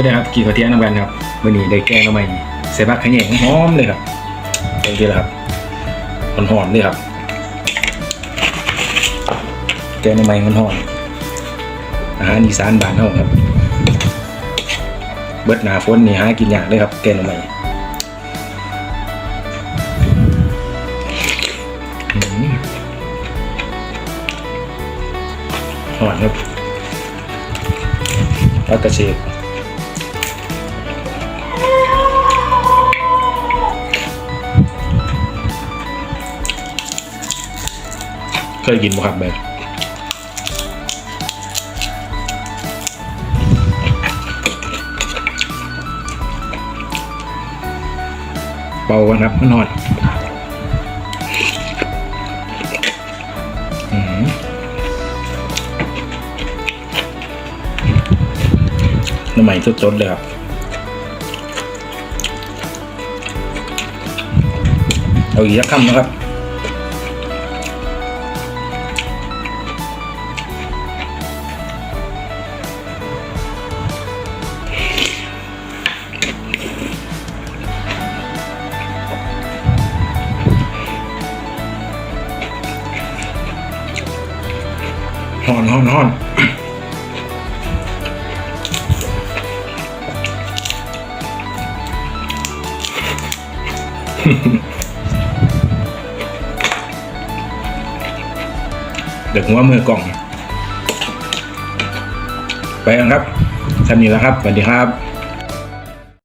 วัสดีครับกี่ข้าวเที่ยงน้ำกันครับวันนี้ได้แกงหน่อไม้ใส่ผักขะแยงหอมเลยครับตรงนี้แหละครับมันหอมเลยครับ แกงหน่อไมมันหอมอาหารอีสานบ้านเฮาครับ เบิดหนาฝนนี่หากินยากเลยครับ แกงหน่อไม้อืมหอมครับผักกระเฉด เคยกินบ่ครับแบบเบากันครับมันนอนอื้อหือน้ำใหม่สดๆเลยครับเอาอีกสักคำนะครับ หอนหอนหอนเด็กหัวมือกล่อง ไปกันครับท่านี้แล้วครับ สวัสดีครับ